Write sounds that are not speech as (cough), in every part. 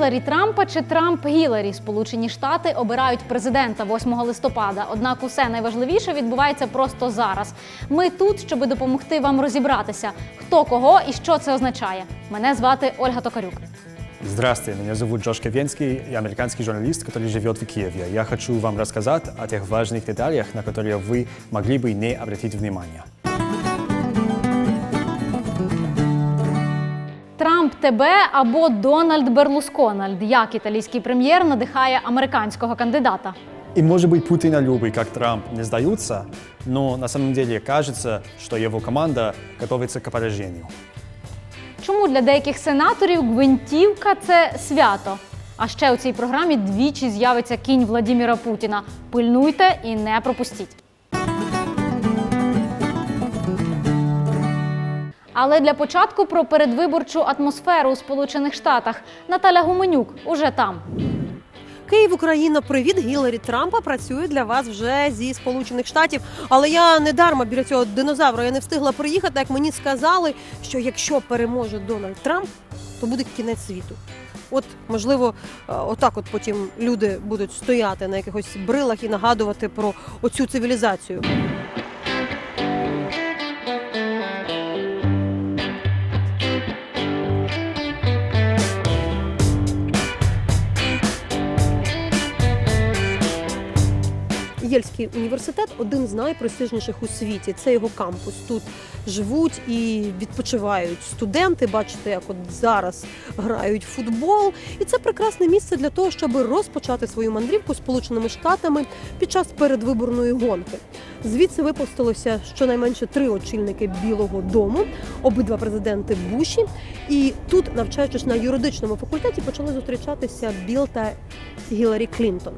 Гіларі Трампа чи Трамп Гіларі. Сполучені Штати обирають президента 8 листопада. Однак усе найважливіше відбувається просто зараз. Ми тут, щоб допомогти вам розібратися, хто кого і що це означає. Мене звати Ольга Токарюк. Здравствуйте, меня зовут Джош Ковенский, я американский журналист, который живет в Киеве. Я хочу вам рассказать о тех важных деталях, на которые вы могли бы не обратить внимание. Трамп ТБ або Дональд Берлускональд. Як італійський прем'єр надихає американського кандидата? И может быть Путина любый, как Трамп, не сдаются, но на самом деле кажется, что его команда готовится к поражению. Чому для деяких сенаторів гвинтівка це свято? А ще у цій програмі двічі з'явиться кінь Владіміра Путіна. Пильнуйте і не пропустіть. Але для початку про передвиборчу атмосферу у Сполучених Штатах Наталя Гуменюк уже там. Київ, Україна, привіт. Гіларі Трампа працює для вас вже зі Сполучених Штатів. Але я не дарма біля цього динозавра. Я не встигла приїхати. Як мені сказали, що якщо переможе Дональд Трамп, то буде кінець світу. От можливо, е, отак, от потім люди будуть стояти на якихось брилах і нагадувати про оцю цивілізацію. Єльський університет один з найпрестижніших у світі. Це його кампус. Тут живуть і відпочивають студенти. Бачите, як от зараз грають в футбол. І це прекрасне місце для того, щоб розпочати свою мандрівку Сполученими Штатами під час передвиборної гонки. Звідси випустилося щонайменше три очільники Білого Дому, обидва президенти Буші. І тут, навчаючись на юридичному факультеті, почали зустрічатися Біл та Гіларі Клінтон.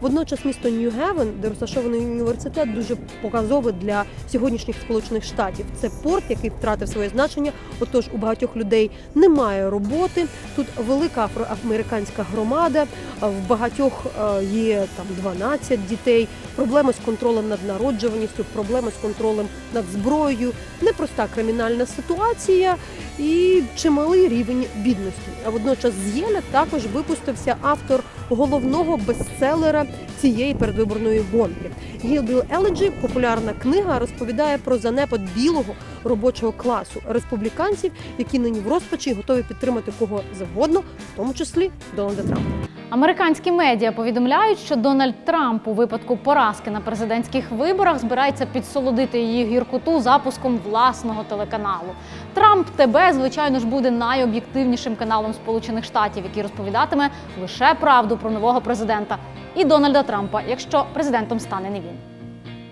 Водночас місто Нью-Гевен, де розташований університет, дуже показове для сьогоднішніх сполучених штатів. Це порт, який втратив своє значення. Отож, у багатьох людей немає роботи. Тут велика афроамериканська громада. В багатьох е, є там 12 дітей. Проблеми з контролем над народжуваністю, проблеми з контролем над зброєю, непроста кримінальна ситуація і чималий рівень бідності. А водночас з також випустився автор головного бестселера цієї передвиборної гонки. Гілбіл Еледжі, популярна книга, розповідає про занепад білого робочого класу республіканців, які нині в розпачі готові підтримати кого завгодно, в тому числі Дональда Трампа. Американські медіа повідомляють, що Дональд Трамп у випадку поразки на президентських виборах збирається підсолодити її гіркоту запуском власного телеканалу. Трамп ТБ, звичайно ж, буде найоб'єктивнішим каналом Сполучених Штатів, який розповідатиме лише правду про нового президента і Дональда Трампа, якщо президентом стане не він.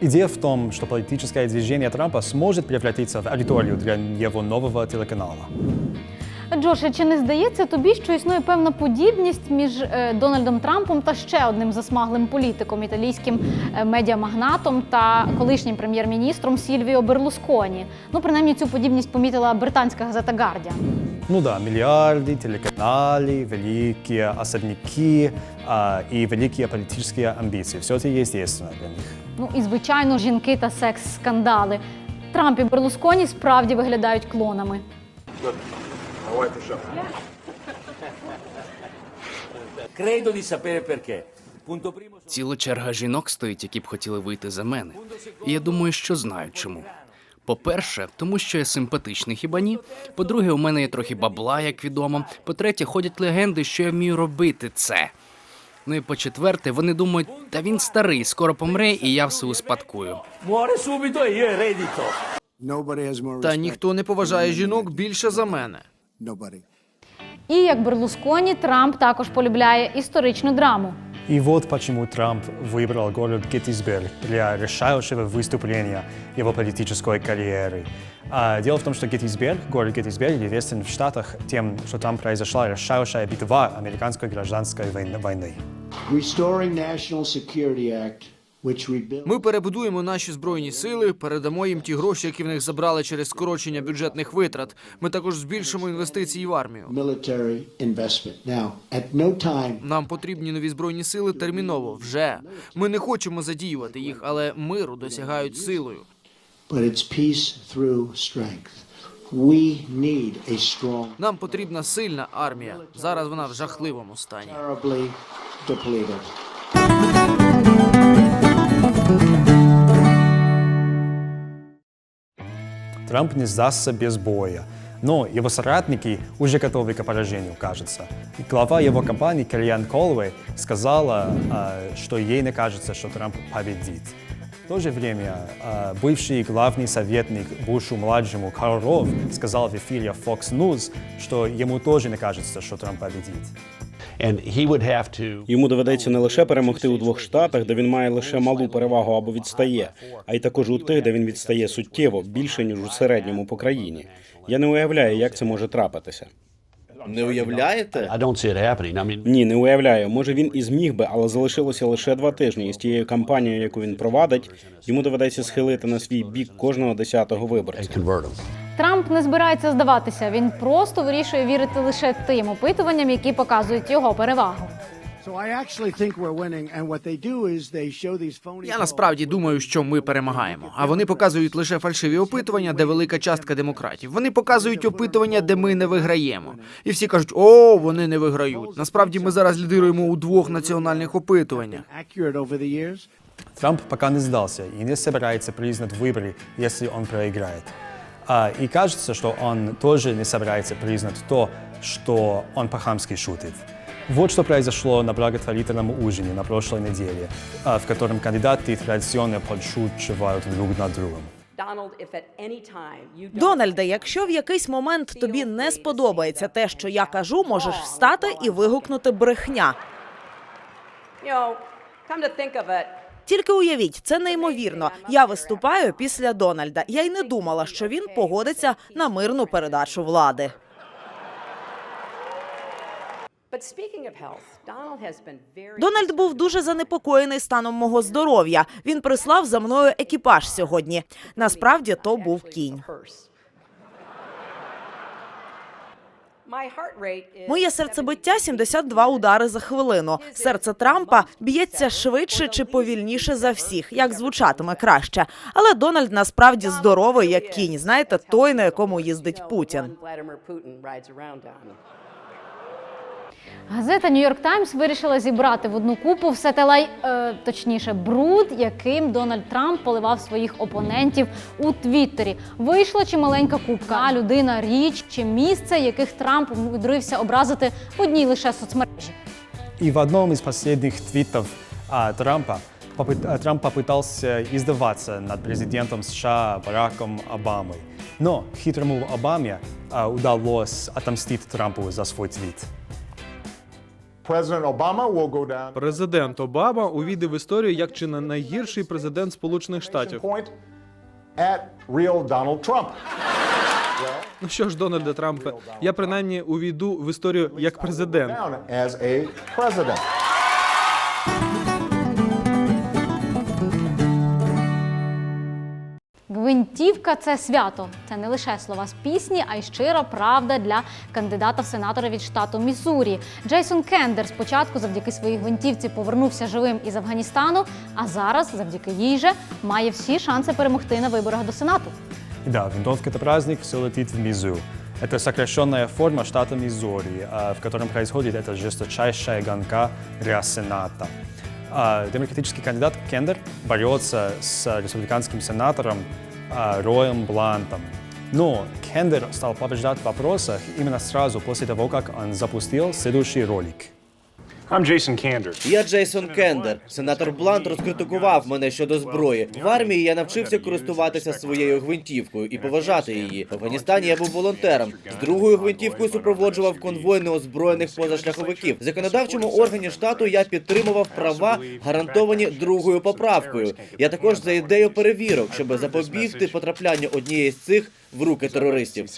Идея в том, что политическое движение Трампа сможет превратиться в аудиторию для его нового телеканала. Джоше, чи не здається тобі, що існує певна подібність між е, Дональдом Трампом та ще одним засмаглим політиком, італійським е, медіамагнатом та колишнім прем'єр-міністром Сільвіо Берлусконі? Ну, принаймні, цю подібність помітила британська газета Guardian. Ну да, миллиарды, телеканалы, великие особняки а, и великие политические амбиции. Все это естественно для них. Ну і звичайно, жінки та секс-скандали. Трамп і Берлусконі справді виглядають клонами. Credo di sapere perché. Ціла черга жінок стоїть, які б хотіли вийти за мене. І я думаю, що знають чому. По-перше, тому що я симпатичний хіба ні. По-друге, у мене є трохи бабла, як відомо. По-третє, ходять легенди, що я вмію робити це. Ну і по-четверте, вони думають, та він старий, скоро помре, і я все успадкую. Muore subito e io eredito. Nobody has more Та respect ніхто не поважає жінок більше за мене. Nobody. І як Берлусконі, Трамп також полюбляє історичну драму. И вот почему Трамп выбрал город Геттисберг для решающего выступления его политической карьеры. А дело в том, что Геттисберг, город Геттисберг, известен в Штатах тем, что там произошла решающая битва американской гражданской войны- Ми перебудуємо наші збройні сили, передамо їм ті гроші, які в них забрали через скорочення бюджетних витрат. Ми також збільшимо інвестиції в армію. Нам потрібні нові збройні сили терміново. Вже ми не хочемо задіювати їх, але миру досягають силою. We need a strong, Нам потрібна сильна армія. Зараз вона в жахливому стані. Depleted. Трамп не сдастся без боя. Но его соратники уже готовы к поражению, кажется. И глава его компании Кельян Колвей сказала, а, что ей не кажется, что Трамп победит. В то же время а, бывший главный советник Бушу-младшему Карл Ров сказал в эфире Fox News, что ему тоже не кажется, что Трамп победит. And he would have to Йому доведеться не лише перемогти у двох штатах, де він має лише малу перевагу або відстає, а й також у тих, де він відстає суттєво більше ніж у середньому по країні. Я не уявляю, як це може трапитися. Не уявляєте? I don't see it happening. I mean, Ні, не уявляю. Може він і зміг би, але залишилося лише два тижні. І з тією кампанією, яку він провадить, йому доведеться схилити на свій бік кожного десятого виборця. Трамп не збирається здаватися. Він просто вирішує вірити лише тим опитуванням, які показують його перевагу. Я насправді думаю, що ми перемагаємо. А вони показують лише фальшиві опитування, де велика частка демократів. Вони показують опитування, де ми не виграємо. І всі кажуть, о, вони не виграють. Насправді ми зараз лідируємо у двох національних опитуваннях. Трамп пока не сдался и не собирается признать выборы, если он проиграет. И кажется, что он тоже не собирается признать то, что он по-хамски шутит. Вот что произошло на благотворительном ужине на прошлой неделе, в котором кандидаты традиционно подшучивают друг над другом. Дональде, якщо в якийсь момент тобі не сподобається те, що я кажу, можеш встати і вигукнути брехня. Тільки уявіть, це неймовірно. Я виступаю після Дональда. Я й не думала, що він погодиться на мирну передачу влади. Дональд був дуже занепокоєний станом мого здоров'я. Він прислав за мною екіпаж сьогодні. Насправді то був кінь. Моє серцебиття 72 удари за хвилину. Серце Трампа б'ється швидше чи повільніше за всіх, як звучатиме краще. Але Дональд насправді здоровий, як кінь. Знаєте, той, на якому їздить Путін. Газета Нью-Йорк Таймс вирішила зібрати в одну купу все те лай, е, точніше, бруд, яким Дональд Трамп поливав своїх опонентів у Твіттері. Вийшла чималенька купка, людина, річ чи місце, яких Трамп умудрився образити в одній лише соцмережі. И в одном из последних твитов а, Трампа попыт- а, Трамп попытался издеваться над президентом США Бараком Обамой. Но хитрому Обаме а, удалось отомстить Трампу за свой твит. Президент Обама увійде в історію як чи не найгірший президент Сполучених Штатів. Ну що ж, Дональде Трампе, я принаймні увійду в історію як президент. Гвинтівка це свято. Це не лише слова з пісні, а й щира правда для кандидата в сенатора від штату Міссурі. Джейсон Кендер спочатку завдяки своїй гвинтівці повернувся живим із Афганістану, а зараз, завдяки їй же, має всі шанси перемогти на виборах до сенату. И да, винтовка – это праздник, все летит в Мизу. Это сокращенная форма штата Миссури, а, в котором происходит эта жесточайшая гонка для Сената. А, Демократический кандидат Кендер борется с республиканским сенатором а, Роем Блантом. Но Кендер стал побеждать в вопросах именно сразу после того, как он запустил следующий ролик. Я Джейсон Кендер. Сенатор Блант розкритикував мене щодо зброї. В армії я навчився користуватися своєю гвинтівкою і поважати її. В Афганістані я був волонтером. З другою гвинтівкою супроводжував конвой неозброєних позашляховиків. В законодавчому органі штату я підтримував права, гарантовані другою поправкою. Я також за ідею перевірок, щоб запобігти потраплянню однієї з цих в руки терористів.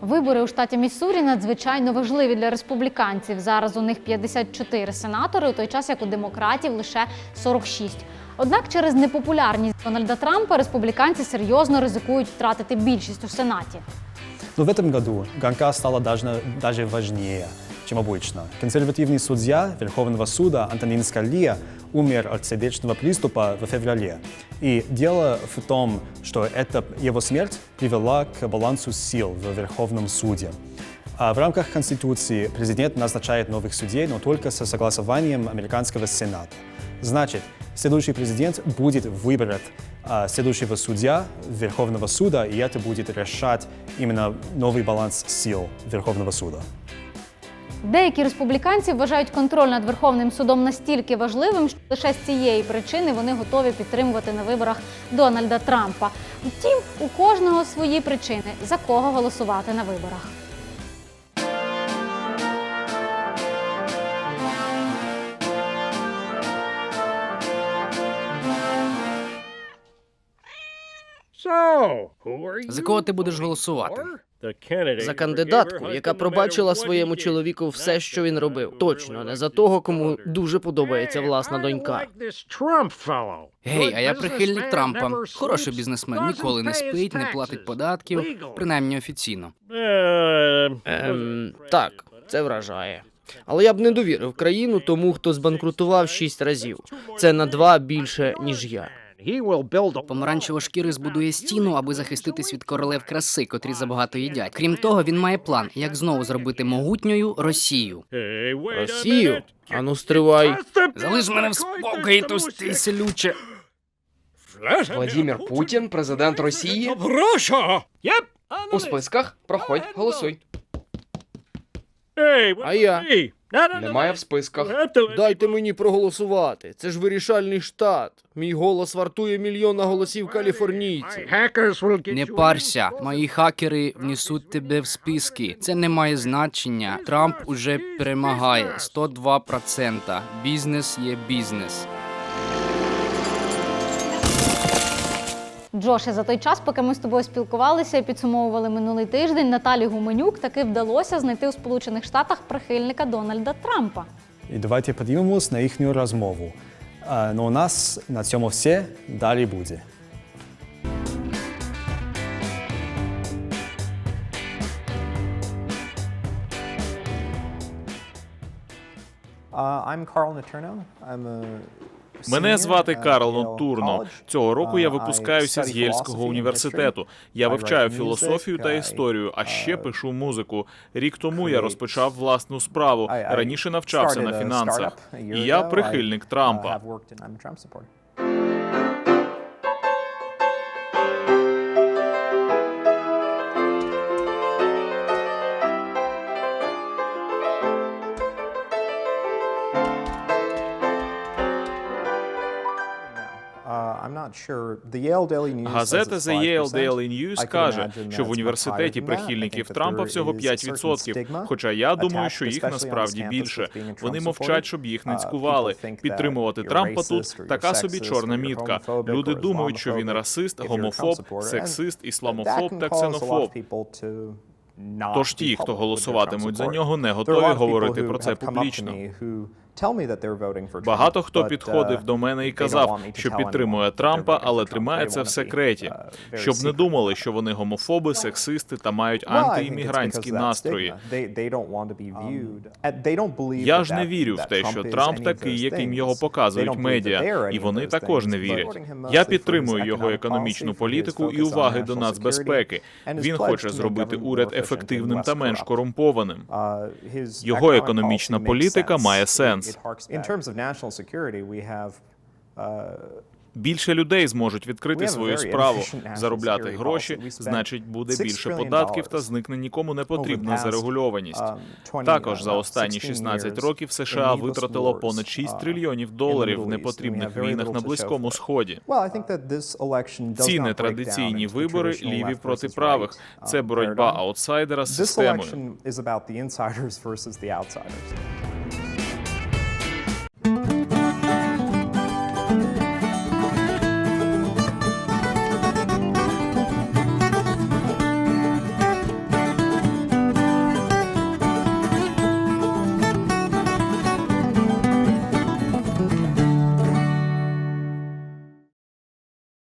Вибори у штаті Міссурі надзвичайно важливі для республіканців. Зараз у них 54 сенатори, у той час як у демократів лише 46. Однак через непопулярність Дональда Трампа республіканці серйозно ризикують втратити більшість у сенаті. Но в этом году гонка стала даже, даже важнее, чем обычно. Консервативный судья Верховного суда Антонин Скалия умер от сердечного приступа в феврале. И дело в том, что эта его смерть привела к балансу сил в Верховном суде. А в рамках Конституции президент назначает новых судей, но только со согласованием американского Сената. Значит, следующий президент будет выбрать а, следующего судья Верховного суда, и это будет решать именно новый баланс сил Верховного суда. Деякі республіканці вважають контроль над Верховним судом настільки важливим, що лише з цієї причини вони готові підтримувати на виборах Дональда Трампа. Втім, у кожного свої причини, за кого голосувати на виборах. За кого ти будеш голосувати? За кандидатку, яка пробачила своєму чоловіку все, що він робив. Точно не за того, кому дуже подобається власна донька. Гей, а я прихильник Трампа. Хороший бізнесмен, ніколи не спить, не платить податків, принаймні офіційно. Ем, так, це вражає. Але я б не довірив країну тому, хто збанкрутував шість разів. Це на два більше, ніж я. Помаранчево-шкірий збудує стіну, аби захиститись від королев краси, котрі забагато їдять. Крім того, він має план, як знову зробити могутньою Росію. Росію? Ану, стривай. Залиш мене в спокої, товстий селюче. Владімір Путін, президент Росії. У списках проходь, голосуй. А я? Немає в списках. Дайте мені проголосувати. Це ж вирішальний штат. Мій голос вартує мільйона голосів каліфорнійців. Не парся, мої хакери внесуть тебе в списки. Це не має значення. Трамп уже перемагає 102%. Бізнес є бізнес. Джоше, за той час, поки ми з тобою спілкувалися і підсумовували минулий тиждень, Наталі Гуменюк таки вдалося знайти у Сполучених Штатах прихильника Дональда Трампа. І давайте подивимось на їхню розмову. А, ну, у нас на цьому все. Далі буде. Мене звати Карл Нотурно. Цього року я випускаюся з Єльського університету. Я вивчаю філософію та історію, а ще пишу музику. Рік тому я розпочав власну справу. Раніше навчався на фінансах. І я прихильник Трампа. Газета The Yale Daily News каже, що в університеті прихильників Трампа всього 5%, Хоча я думаю, що їх насправді більше. Вони мовчать, щоб їх не цькували. Підтримувати Трампа тут така собі чорна мітка. Люди думають, що він расист, гомофоб, сексист, ісламофоб та ксенофоб. Тож ті, хто голосуватимуть за нього, не готові говорити про це публічно. Багато хто підходив до мене і казав, що підтримує Трампа, але тримає це в секреті, щоб не думали, що вони гомофоби, сексисти та мають антиіммігрантські настрої. Я ж не вірю в те, що Трамп такий, яким його показують медіа, і вони також не вірять. Я підтримую його економічну політику і уваги до нацбезпеки. Він хоче зробити уряд ефективним та менш корумпованим. Його економічна політика має сенс. Більше людей зможуть відкрити свою справу, заробляти гроші, значить, буде більше податків та зникне нікому не потрібна зарегульованість. Також за останні 16 років США витратило понад 6 трильйонів доларів в непотрібних війнах на близькому сході. Ці нетрадиційні вибори ліві проти правих. Це боротьба аутсайдера з системою. (laughs)